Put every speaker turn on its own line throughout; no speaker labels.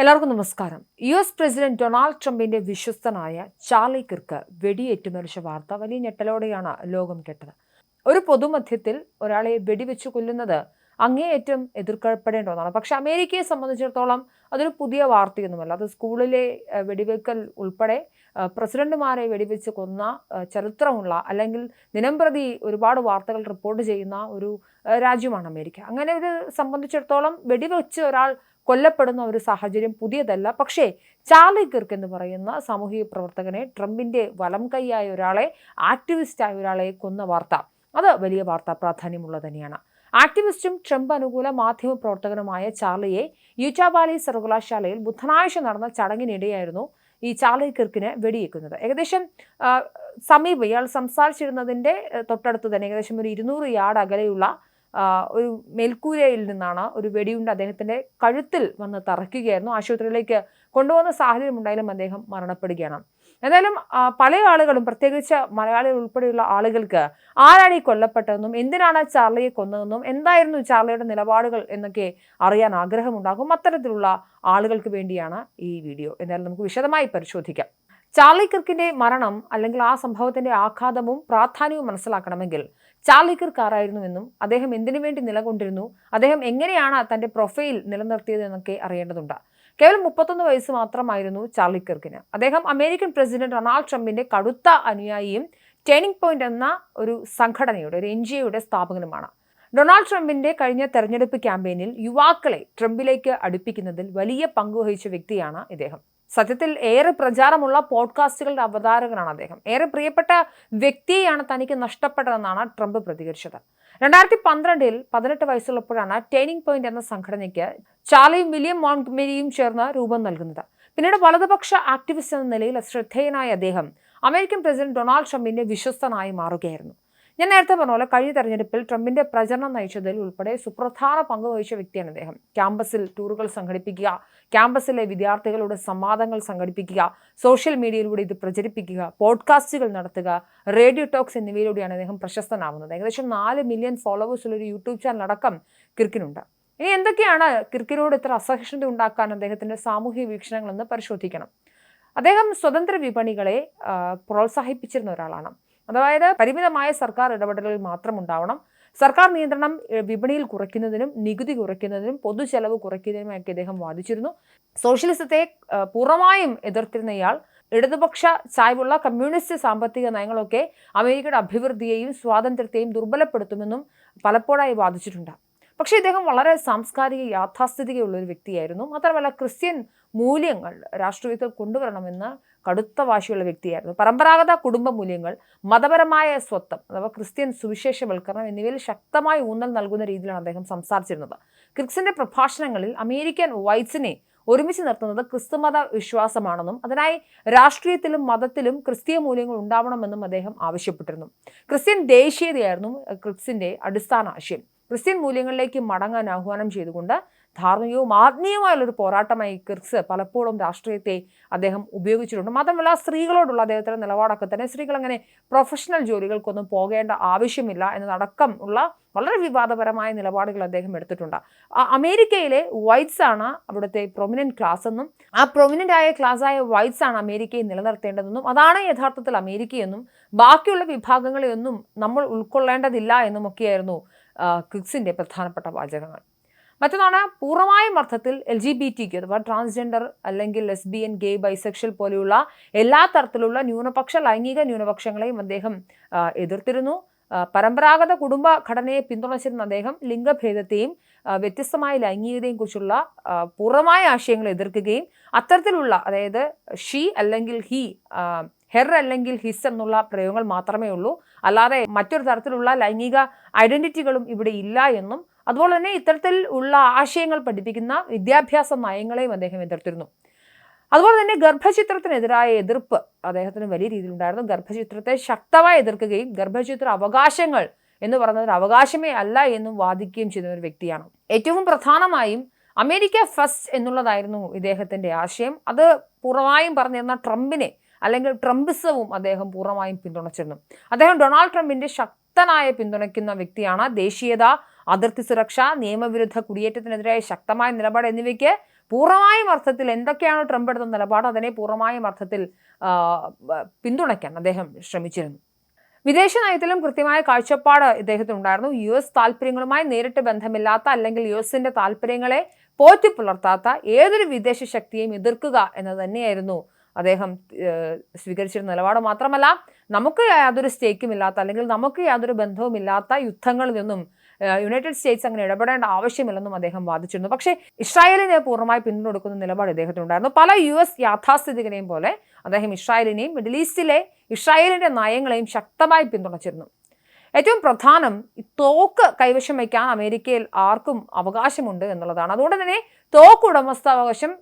എല്ലാവർക്കും നമസ്കാരം. U S president Donald ട്രംപിന്റെ വിശ്വസ്തനായ ചാർലി കിർക്ക് വെടിയേറ്റ് മരിച്ച വാർത്ത വലിയ ഞെട്ടലോടെയാണ് ലോകം കേട്ടത്. ഒരു പൊതുമധ്യത്തിൽ ഒരാളെ വെടിവെച്ച് കൊല്ലുന്നത് അങ്ങേയറ്റം എതിർക്കപ്പെടേണ്ട ഒന്നാണ് പക്ഷെ അമേരിക്കയെ സംബന്ധിച്ചിടത്തോളം അതൊരു പുതിയ വാർത്തയൊന്നുമല്ല. അത് സ്കൂളിലെ വെടിവെക്കൽ ഉൾപ്പെടെ പ്രസിഡന്റുമാരെ വെടിവെച്ച് കൊന്ന ചരിത്രമുള്ള അല്ലെങ്കിൽ ദിനംപ്രതി ഒരുപാട് വാർത്തകൾ റിപ്പോർട്ട് ചെയ്യുന്ന ഒരു രാജ്യമാണ് അമേരിക്ക. അങ്ങനെ ഒരു സംബന്ധിച്ചിടത്തോളം വെടിവെച്ച് ഒരാൾ കൊല്ലപ്പെടുന്ന ഒരു സാഹചര്യം പുതിയതല്ല. പക്ഷേ ചാർലി കിർക്ക് എന്ന് പറയുന്ന സാമൂഹിക പ്രവർത്തകനെ ട്രംപിന്റെ വലം കൈയായ ഒരാളെ ആക്ടിവിസ്റ്റായ ഒരാളെ കൊന്ന വാർത്ത. അത് വലിയ വാർത്താ പ്രാധാന്യമുള്ളത് തന്നെയാണ്. ആക്ടിവിസ്റ്റും ട്രംപ് അനുകൂല മാധ്യമ പ്രവർത്തകനുമായ ചാർലിയെ യൂറ്റാവാലി സർവകലാശാലയിൽ ബുധനാഴ്ച നടന്ന ചടങ്ങിനിടെയായിരുന്നു ഈ ചാർലി കിർക്കിന് വെടിയേക്കുന്നത്. ഏകദേശം സമീപം ഇയാൾ സംസാരിച്ചിരുന്നതിന്റെ തൊട്ടടുത്ത് തന്നെ ഏകദേശം ഒരു ഇരുന്നൂറ് യാർഡ് അകലെയുള്ള ഒരു മേൽക്കൂരയിൽ നിന്നാണ് ഒരു വെടിയുണ്ട് അദ്ദേഹത്തിന്റെ കഴുത്തിൽ വന്ന് തറയ്ക്കുകയായിരുന്നു. ആശുപത്രിയിലേക്ക് കൊണ്ടുപോകുന്ന സാഹചര്യം ഉണ്ടായാലും അദ്ദേഹം മരണപ്പെടുകയാണ്. എന്തായാലും പല ആളുകളും പ്രത്യേകിച്ച് മലയാളികൾ ഉൾപ്പെടെയുള്ള ആളുകൾക്ക് ആരാണ് ഈ കൊല്ലപ്പെട്ടതെന്നും എന്തിനാണ് ചാർലിയെ കൊന്നതെന്നും എന്തായിരുന്നു ചാർലിയുടെ നിലപാടുകൾ എന്നൊക്കെ അറിയാൻ ആഗ്രഹമുണ്ടാകും അത്തരത്തിലുള്ള ആളുകൾക്ക് വേണ്ടിയാണ് ഈ വീഡിയോ. എന്തായാലും നമുക്ക് വിശദമായി പരിശോധിക്കാം. ചാർലി കിർക്കിന്റെ മരണം അല്ലെങ്കിൽ ആ സംഭവത്തിന്റെ ആഘാതവും പ്രാധാന്യവും മനസ്സിലാക്കണമെങ്കിൽ ചാർലി കാറായിരുന്നുവെന്നും അദ്ദേഹം എന്തിനു വേണ്ടി നിലകൊണ്ടിരുന്നു അദ്ദേഹം എങ്ങനെയാണ് തന്റെ പ്രൊഫൈൽ നിലനിർത്തിയത് എന്നൊക്കെ അറിയേണ്ടതുണ്ട്. കേവലം മുപ്പത്തൊന്ന് വയസ്സ് മാത്രമായിരുന്നു ചാർലി കിർക്കിന് അദ്ദേഹം അമേരിക്കൻ പ്രസിഡന്റ് ഡൊണാൾഡ് ട്രംപിന്റെ കടുത്ത അനുയായിയും ടേണിംഗ് പോയിന്റ് എന്ന ഒരു സംഘടനയുടെ ഒരു എൻ ജി ഒയുടെ സ്ഥാപകനുമാണ്. ഡൊണാൾഡ് ട്രംപിന്റെ കഴിഞ്ഞ തെരഞ്ഞെടുപ്പ് ക്യാമ്പയിനിൽ യുവാക്കളെ ട്രംപിലേക്ക് അടുപ്പിക്കുന്നതിൽ വലിയ പങ്കുവഹിച്ച വ്യക്തിയാണ് ഇദ്ദേഹം. സത്യത്തിൽ ഏറെ പ്രചാരമുള്ള പോഡ്കാസ്റ്റുകളുടെ അവതാരകനാണ് അദ്ദേഹം. ഏറെ പ്രിയപ്പെട്ട വ്യക്തിയെയാണ് തനിക്ക് നഷ്ടപ്പെട്ടതെന്നാണ് ട്രംപ് പ്രതികരിച്ചത്. രണ്ടായിരത്തി പന്ത്രണ്ടിൽ പതിനെട്ട് വയസ്സുള്ളപ്പോഴാണ് ടേണിംഗ് പോയിന്റ് എന്ന സംഘടനയ്ക്ക് ചാർലിയും വില്യം മോൺട്ട്മെരിയും ചേർന്ന് രൂപം നൽകുന്നത്. പിന്നീട് വലതുപക്ഷ ആക്ടിവിസ്റ്റ് എന്ന നിലയിൽ ശ്രദ്ധേയനായ അദ്ദേഹം അമേരിക്കൻ പ്രസിഡന്റ് ഡൊണാൾഡ് ട്രംപിന്റെ വിശ്വസ്തനായി മാറുകയായിരുന്നു. ഞാൻ നേരത്തെ പറഞ്ഞ പോലെ കഴിഞ്ഞ തെരഞ്ഞെടുപ്പിൽ ട്രംപിന്റെ പ്രചരണം നയിച്ചതിൽ ഉൾപ്പെടെ സുപ്രധാന പങ്ക് വഹിച്ച വ്യക്തിയാണ് അദ്ദേഹം. ക്യാമ്പസിൽ ടൂറുകൾ സംഘടിപ്പിക്കുക ക്യാമ്പസിലെ വിദ്യാർത്ഥികളുടെ സംവാദങ്ങൾ സംഘടിപ്പിക്കുക സോഷ്യൽ മീഡിയയിലൂടെ ഇത് പ്രചരിപ്പിക്കുക പോഡ്കാസ്റ്റുകൾ നടത്തുക റേഡിയോ ടോക്സ് എന്നിവയിലൂടെയാണ് അദ്ദേഹം പ്രശസ്തനാവുന്നത്. ഏകദേശം നാല് മില്യൺ ഫോളോവേഴ്സുള്ള ഒരു യൂട്യൂബ് ചാനൽ അടക്കം കിർക്കിനുണ്ട്. ഇനി എന്തൊക്കെയാണ് കിർക്കിനോട് ഇത്ര അസഹിഷ്ണുത ഉണ്ടാക്കാൻ അദ്ദേഹത്തിന്റെ സാമൂഹിക വീക്ഷണങ്ങളെന്ന് പരിശോധിക്കണം. അദ്ദേഹം സ്വതന്ത്ര വിപണികളെ പ്രോത്സാഹിപ്പിച്ചിരുന്ന ഒരാളാണ്. അതായത് പരിമിതമായ സർക്കാർ ഇടപെടലുകൾ മാത്രം ഉണ്ടാവണം. സർക്കാർ നിയന്ത്രണം വിപണിയിൽ കുറയ്ക്കുന്നതിനും നികുതി കുറയ്ക്കുന്നതിനും പൊതുചെലവ് കുറയ്ക്കുന്നതിനുമൊക്കെ അദ്ദേഹം വാദിച്ചിരുന്നു. സോഷ്യലിസത്തെ പൂർണമായും എതിർത്തിരുന്ന ഇയാൾ ഇടതുപക്ഷ ചായ്വുള്ള കമ്മ്യൂണിസ്റ്റ് സാമ്പത്തിക നയങ്ങളൊക്കെ അമേരിക്കയുടെ അഭിവൃദ്ധിയെയും സ്വാതന്ത്ര്യത്തെയും ദുർബലപ്പെടുത്തുമെന്നും പലപ്പോഴായി വാദിച്ചിട്ടുണ്ട്. പക്ഷേ ഇദ്ദേഹം വളരെ സാംസ്കാരിക യാഥാസ്ഥിതികയുള്ള ഒരു വ്യക്തിയായിരുന്നു. മാത്രമല്ല ക്രിസ്ത്യൻ മൂല്യങ്ങൾ രാഷ്ട്രീയത്തിൽ കൊണ്ടുവരണമെന്ന് കടുത്ത വാശിയുള്ള വ്യക്തിയായിരുന്നു. പരമ്പരാഗത കുടുംബ മൂല്യങ്ങൾ മതപരമായ സ്വത്വം അഥവാ ക്രിസ്ത്യൻ സുവിശേഷവൽക്കരണം എന്നിവയിൽ ശക്തമായി ഊന്നൽ നൽകുന്ന രീതിയിലാണ് അദ്ദേഹം സംസാരിച്ചിരുന്നത്. ക്രിക്സിന്റെ പ്രഭാഷണങ്ങളിൽ അമേരിക്കൻ വൈറ്റ്സിനെ ഒരുമിച്ച് നിർത്തുന്നത് ക്രിസ്തുമത വിശ്വാസമാണെന്നും അതിനായി രാഷ്ട്രീയത്തിലും മതത്തിലും ക്രിസ്തീയ മൂല്യങ്ങൾ ഉണ്ടാവണമെന്നും അദ്ദേഹം ആവശ്യപ്പെട്ടിരുന്നു. ക്രിസ്ത്യൻ ദേശീയതയായിരുന്നു ക്രിക്സിന്റെ അടിസ്ഥാന ആശയം. ക്രിസ്ത്യൻ മൂല്യങ്ങളിലേക്ക് മടങ്ങാൻ ആഹ്വാനം ചെയ്തുകൊണ്ട് ധാർമ്മികവും ആത്മീയവുമായുള്ളൊരു പോരാട്ടമായി കിർക്സ് പലപ്പോഴും രാഷ്ട്രീയത്തെ അദ്ദേഹം ഉപയോഗിച്ചിട്ടുണ്ട്. മാത്രമല്ല സ്ത്രീകളോടുള്ള അദ്ദേഹത്തിന്റെ നിലപാടൊക്കെ തന്നെ സ്ത്രീകൾ അങ്ങനെ പ്രൊഫഷണൽ ജോലികൾക്കൊന്നും പോകേണ്ട ആവശ്യമില്ല എന്നതടക്കം ഉള്ള വളരെ വിവാദപരമായ നിലപാടുകൾ അദ്ദേഹം എടുത്തിട്ടുണ്ട്. അമേരിക്കയിലെ വൈറ്റ്സ് ആണ് അവിടുത്തെ പ്രൊമിനന്റ് ക്ലാസ് എന്നും ആ പ്രൊമിനന്റ് ആയ ക്ലാസ് ആയ വൈറ്റ്സ് ആണ് അമേരിക്കയെ നിലനിർത്തേണ്ടതെന്നും അതാണ് യഥാർത്ഥത്തിൽ അമേരിക്കയെന്നും ബാക്കിയുള്ള വിഭാഗങ്ങളെയൊന്നും നമ്മൾ ഉൾക്കൊള്ളേണ്ടതില്ല എന്നുമൊക്കെയായിരുന്നു ആ, ക്രിക്സിന്റെ പ്രധാനപ്പെട്ട വാചകങ്ങൾ. മറ്റൊന്നാണ് പൂർണമായും അർത്ഥത്തിൽ എൽ ജി ബി ടിക്ക് അഥവാ ട്രാൻസ്ജെൻഡർ അല്ലെങ്കിൽ ലെസ്ബിയൻ ഗേ ബൈസെക്ഷൽ പോലെയുള്ള എല്ലാ തരത്തിലുള്ള ന്യൂനപക്ഷ ലൈംഗിക ന്യൂനപക്ഷങ്ങളെയും അദ്ദേഹം എതിർത്തിരുന്നു. പരമ്പരാഗത കുടുംബ ഘടനയെ പിന്തുണച്ചിരുന്ന അദ്ദേഹം ലിംഗഭേദത്തെയും വ്യത്യസ്തമായ ലൈംഗികതയും കുറിച്ചുള്ള പൂർണമായ ആശയങ്ങൾ എതിർക്കുകയും അത്തരത്തിലുള്ള അതായത് ഷീ അല്ലെങ്കിൽ ഹി ഹെർ അല്ലെങ്കിൽ ഹിസ് എന്നുള്ള പ്രയോഗങ്ങൾ മാത്രമേ ഉള്ളൂ അല്ലാതെ മറ്റൊരു തരത്തിലുള്ള ലൈംഗിക ഐഡന്റിറ്റികളും ഇവിടെ ഇല്ല എന്നും അതുപോലെ തന്നെ ഇത്തരത്തിൽ ഉള്ള ആശയങ്ങൾ പഠിപ്പിക്കുന്ന വിദ്യാഭ്യാസ നയങ്ങളെയും അദ്ദേഹം എതിർത്തിരുന്നു. അതുപോലെ തന്നെ ഗർഭചിത്രത്തിനെതിരായ എതിർപ്പ് അദ്ദേഹത്തിന് വലിയ രീതിയിൽ ഉണ്ടായിരുന്നു. ഗർഭചിത്രത്തെ ശക്തമായി എതിർക്കുകയും ഗർഭചിത്ര അവകാശങ്ങൾ എന്ന് പറയുന്നത് അവകാശമേ അല്ല എന്നും വാദിക്കുകയും ചെയ്യുന്ന ഒരു വ്യക്തിയാണ്. ഏറ്റവും പ്രധാനമായും അമേരിക്ക ഫസ്റ്റ് എന്നുള്ളതായിരുന്നു ഇദ്ദേഹത്തിന്റെ ആശയം. അത് പൂർണമായും പറഞ്ഞിരുന്ന ട്രംപിനെ അല്ലെങ്കിൽ ട്രംപിസവും അദ്ദേഹം പൂർണമായും പിന്തുണച്ചിരുന്നു. അദ്ദേഹം ഡൊണാൾഡ് ട്രംപിന്റെ ശക്തനായ പിന്തുണയ്ക്കുന്ന വ്യക്തിയാണ്. ദേശീയത അതിർത്തി സുരക്ഷ നിയമവിരുദ്ധ കുടിയേറ്റത്തിനെതിരായ ശക്തമായ നിലപാട് എന്നിവയ്ക്ക് പൂർണമായും അർത്ഥത്തിൽ എന്തൊക്കെയാണ് ട്രംപ് എടുത്ത നിലപാട് അതിനെ പൂർണമായും അർത്ഥത്തിൽ പിന്തുണയ്ക്കാൻ അദ്ദേഹം ശ്രമിച്ചിരുന്നു. വിദേശ നയത്തിലും കൃത്യമായ കാഴ്ചപ്പാട് ഇദ്ദേഹത്തിനുണ്ടായിരുന്നു. യു എസ് താല്പര്യങ്ങളുമായി നേരിട്ട് ബന്ധമില്ലാത്ത അല്ലെങ്കിൽ യു എസിന്റെ താല്പര്യങ്ങളെ പോറ്റി പുലർത്താത്ത ഏതൊരു വിദേശ ശക്തിയെയും എതിർക്കുക എന്നത് തന്നെയായിരുന്നു അദ്ദേഹം സ്വീകരിച്ചിരുന്ന നിലപാട്. മാത്രമല്ല നമുക്ക് യാതൊരു സ്റ്റേക്കും ഇല്ലാത്ത അല്ലെങ്കിൽ നമുക്ക് യാതൊരു ബന്ധവുമില്ലാത്ത യുദ്ധങ്ങളിൽ നിന്നും യുണൈറ്റഡ് സ്റ്റേറ്റ്സ് അങ്ങനെ ഇടപെടേണ്ട ആവശ്യമില്ലെന്നും അദ്ദേഹം വാദിച്ചിരുന്നു. പക്ഷേ ഇസ്രായേലിനെ പൂർണമായി പിന്തുണ കൊടുക്കുന്ന നിലപാട് ഇദ്ദേഹത്തിനുണ്ടായിരുന്നു. പല യു എസ് യാഥാസ്ഥിതികരെയും പോലെ അദ്ദേഹം ഇസ്രായേലിനെയും മിഡിൽ ഈസ്റ്റിലെ ഇസ്രായേലിന്റെ നയങ്ങളെയും ശക്തമായി പിന്തുണച്ചിരുന്നു. ഏറ്റവും പ്രധാനം തോക്ക് കൈവശം വയ്ക്കാൻ അമേരിക്കയിൽ ആർക്കും അവകാശമുണ്ട് എന്നുള്ളതാണ്. അതുകൊണ്ട് തന്നെ തോക്ക് ഉടമസ്ഥാവകാശം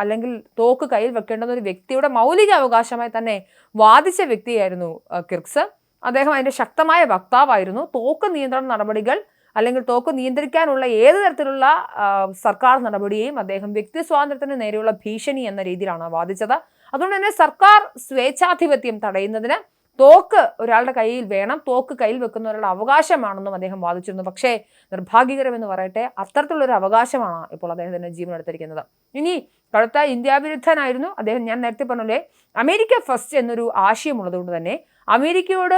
അല്ലെങ്കിൽ തോക്ക് കയ്യിൽ വെക്കേണ്ടുന്ന ഒരു വ്യക്തിയുടെ മൗലിക അവകാശമായി തന്നെ വാദിച്ച വ്യക്തിയായിരുന്നു കിർക്സ്. അദ്ദേഹം അതിന്റെ ശക്തമായ വക്താവായിരുന്നു. തോക്ക് നിയന്ത്രണ നടപടികൾ അല്ലെങ്കിൽ തോക്ക് നിയന്ത്രിക്കാനുള്ള ഏത് തരത്തിലുള്ള സർക്കാർ നടപടിയെയും അദ്ദേഹം വ്യക്തി സ്വാതന്ത്ര്യത്തിന് നേരെയുള്ള ഭീഷണി എന്ന രീതിയിലാണ് വാദിച്ചത്. അതുകൊണ്ട് തന്നെ സർക്കാർ സ്വേച്ഛാധിപത്യം തടയുന്നതിന് തോക്ക് ഒരാളുടെ കയ്യിൽ വേണം തോക്ക് കയ്യിൽ വെക്കുന്ന ഒരാളുടെ അവകാശമാണെന്നും അദ്ദേഹം വാദിച്ചിരുന്നു. പക്ഷേ നിർഭാഗ്യകരമെന്ന് പറയട്ടെ അത്തരത്തിലുള്ളൊരു അവകാശമാണ് ഇപ്പോൾ അദ്ദേഹത്തിന്റെ ജീവൻ എടുത്തിരിക്കുന്നത്. ഇനി കടുത്ത ഇന്ത്യാവിരുദ്ധനായിരുന്നു അദ്ദേഹം. ഞാൻ നേരത്തെ പറഞ്ഞില്ലേ അമേരിക്ക ഫസ്റ്റ് എന്നൊരു ആശയമുള്ളതുകൊണ്ട് തന്നെ അമേരിക്കയോട്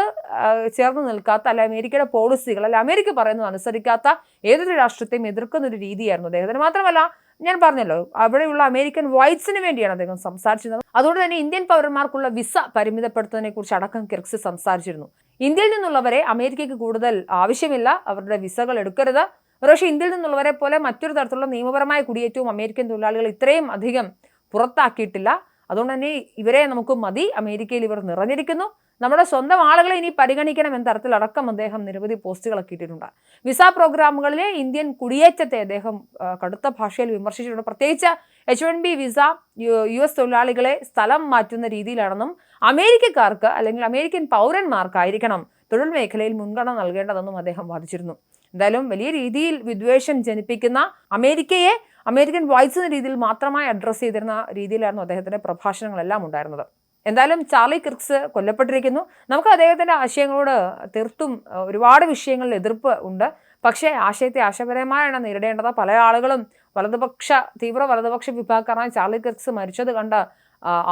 ചേർന്ന് നിൽക്കാത്ത അല്ലെ അമേരിക്കയുടെ പോളിസികൾ അല്ലെ അമേരിക്ക പറയുന്നത് അനുസരിക്കാത്ത ഏതൊരു രാഷ്ട്രത്തെയും എതിർക്കുന്ന ഒരു രീതിയായിരുന്നു അദ്ദേഹത്തിന് മാത്രമല്ല ഞാൻ പറഞ്ഞല്ലോ അവിടെയുള്ള അമേരിക്കൻ വൈറ്റ്സിന് വേണ്ടിയാണ് അദ്ദേഹം സംസാരിച്ചിരുന്നത്. അതുകൊണ്ട് തന്നെ ഇന്ത്യൻ പൗരന്മാർക്കുള്ള വിസ പരിമിതപ്പെടുത്തുന്നതിനെ കുറിച്ച് അടക്കം കിർക്സ് സംസാരിച്ചിരുന്നു. ഇന്ത്യയിൽ നിന്നുള്ളവരെ അമേരിക്കയ്ക്ക് കൂടുതൽ ആവശ്യമില്ല അവരുടെ വിസകൾ എടുക്കരുത്. ഒരുപക്ഷെ ഇന്ത്യയിൽ നിന്നുള്ളവരെ പോലെ മറ്റൊരു തരത്തിലുള്ള നിയമപരമായ കുടിയേറ്റവും അമേരിക്കൻ തൊഴിലാളികൾ ഇത്രയും അധികം പുറത്താക്കിയിട്ടില്ല. അതുകൊണ്ട് തന്നെ ഇവരെ നമുക്ക് മതി. അമേരിക്കയിൽ ഇവർ നിറഞ്ഞിരിക്കുന്നു. നമ്മുടെ സ്വന്തം ആളുകളെ ഇനി പരിഗണിക്കണം എന്ന തരത്തിലടക്കം അദ്ദേഹം നിരവധി പോസ്റ്റുകളൊക്കെ ഇട്ടിട്ടുണ്ട്. വിസ പ്രോഗ്രാമുകളിലെ ഇന്ത്യൻ കുടിയേറ്റത്തെ അദ്ദേഹം കടുത്ത ഭാഷയിൽ വിമർശിച്ചിട്ടുണ്ട്. പ്രത്യേകിച്ച് H one B visa U- S തൊഴിലാളികളെ സ്ഥലം മാറ്റുന്ന രീതിയിലാണെന്നും അമേരിക്കക്കാർക്ക് അല്ലെങ്കിൽ അമേരിക്കൻ പൗരന്മാർക്കായിരിക്കണം തൊഴിൽ മേഖലയിൽ മുൻഗണന നൽകേണ്ടതെന്നും അദ്ദേഹം വാദിച്ചിരുന്നു. എന്തായാലും വലിയ രീതിയിൽ വിദ്വേഷം ജനിപ്പിക്കുന്ന അമേരിക്കയെ അമേരിക്കൻ വൈറ്റ്സ് എന്ന രീതിയിൽ മാത്രമായി അഡ്രസ്സ് ചെയ്തിരുന്ന രീതിയിലായിരുന്നു അദ്ദേഹത്തിന്റെ പ്രഭാഷണങ്ങളെല്ലാം ഉണ്ടായിരുന്നത്. എന്തായാലും ചാർലി ക്രിക്സ് കൊല്ലപ്പെട്ടിരിക്കുന്നു. നമുക്ക് അദ്ദേഹത്തിന്റെ ആശയങ്ങളോട് തീർത്തും ഒരുപാട് വിഷയങ്ങളിൽ എതിർപ്പ് ഉണ്ട്. പക്ഷേ ആശയത്തെ ആശയപരമായാണ് നേരിടേണ്ടത്. പല ആളുകളും വലതുപക്ഷ തീവ്ര വലതുപക്ഷ വിഭാഗക്കാരനായ ചാർലി ക്രിക്സ് മരിച്ചത് കണ്ട്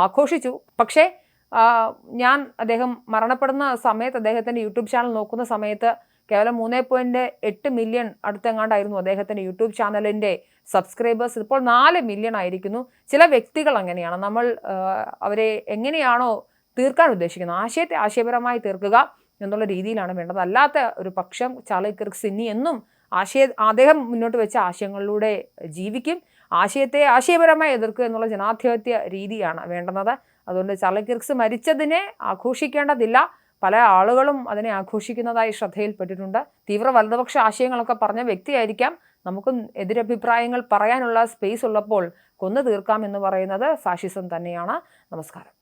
ആഘോഷിച്ചു. പക്ഷേ ഞാൻ അദ്ദേഹം മരണപ്പെടുന്ന സമയത്ത് അദ്ദേഹത്തിന്റെ യൂട്യൂബ് ചാനൽ നോക്കുന്ന സമയത്ത് കേവലം മൂന്ന് പോയിന്റ് എട്ട് മില്യൺ അടുത്തെങ്ങാണ്ടായിരുന്നു അദ്ദേഹത്തിന്റെ യൂട്യൂബ് ചാനലിന്റെ സബ്സ്ക്രൈബേഴ്സ് ഇപ്പോൾ നാല് മില്യൺ ആയിരിക്കുന്നു. ചില വ്യക്തികൾ അങ്ങനെയാണ്. നമ്മൾ അവരെ എങ്ങനെയാണോ തീർക്കാൻ ഉദ്ദേശിക്കുന്നത്? ആശയത്തെ ആശയപരമായി തീർക്കുക എന്നുള്ള രീതിയിലാണ് വേണ്ടത്. അല്ലാത്ത ഒരു പക്ഷം ചാർലി കിർക്ക് സിന്നി എന്നും ആശയ അദ്ദേഹം മുന്നോട്ട് വെച്ച ആശയങ്ങളിലൂടെ ജീവിക്കും. ആശയത്തെ ആശയപരമായി എതിർക്കുക എന്നുള്ള ജനാധിപത്യ രീതിയാണ് വേണ്ടുന്നത്. അതുകൊണ്ട് ചാർലി കിർക്സ് മരിച്ചതിനെ ആഘോഷിക്കേണ്ടതില്ല. പല ആളുകളും അതിനെ ആഘോഷിക്കുന്നതായി ശ്രദ്ധയിൽപ്പെട്ടിട്ടുണ്ട്. തീവ്ര വലതുപക്ഷ ആശയങ്ങളൊക്കെ പറഞ്ഞ വ്യക്തിയായിരിക്കാം. നമുക്ക് എതിരഭിപ്രായങ്ങൾ പറയാനുള്ള സ്പേസ് ഉള്ളപ്പോൾ കൊന്നു തീർക്കാം എന്ന് പറയുന്നത് ഫാഷിസം തന്നെയാണ്. നമസ്കാരം.